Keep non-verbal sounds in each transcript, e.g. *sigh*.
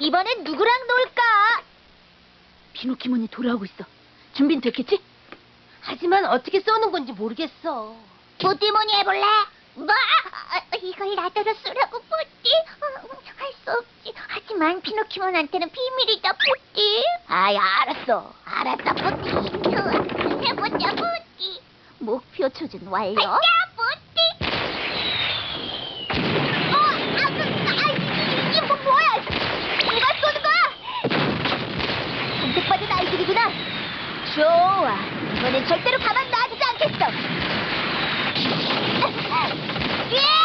이번엔 누구랑 놀까? 피노키몬이 돌아오고 있어. 준비는 됐겠지? 하지만 어떻게 써는 건지 모르겠어. 뿌띠모니 해볼래? 뭐? 아, 이걸 놔둬서 쓰라고 뿌띠? 할 수 없지. 하지만 피노키몬한테는 비밀이다 뿌띠. 아이, 알았어. 알았다 뿌띠. 좋아. 해보자 뿌띠. 목표 추진 완료. 가자 뿌띠. 어, 아, 그, 아, 이게 뭐 뭐야? 누가 쏘는 거야? 선택받은 아이들이구나. 좋아. 이번엔 절대로 가만 놔두지 않겠어. 예!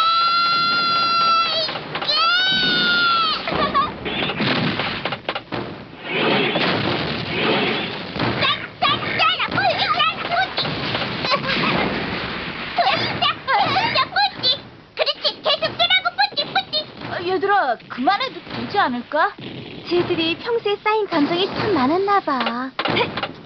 얘들아, 그만해도 되지 않을까? 쟤들이 평소에 쌓인 감정이 참 많았나 봐. *laughs*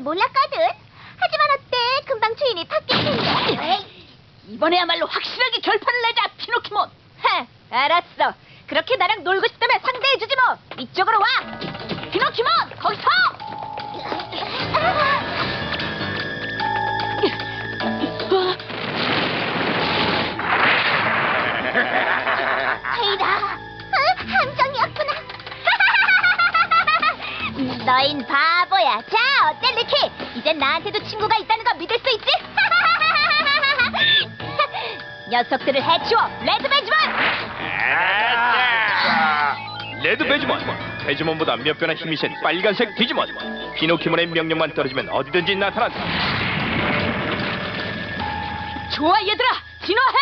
집인지 몰랐거든. 하지만 어때? 금방 주인이 바뀔 텐데. 이번에야말로 확실하게 결판을 내자, 피노키몬. 헤, 알았어. 그렇게 나랑 놀고 싶다면 상대해주지 뭐. 이쪽으로 와. 너인 바보야. 자, 어때, 리키? 이젠 나한테도 친구가 있다는 거 믿을 수 있지? *laughs* 녀석들을 해치워, 레드 베지먼! 레드 베지몬 베지몬보다 몇 배나 힘이 센 빨간색 디지몬 피노키몬의 명령만 떨어지면 어디든지 나타난다 좋아, 얘들아! 진화해!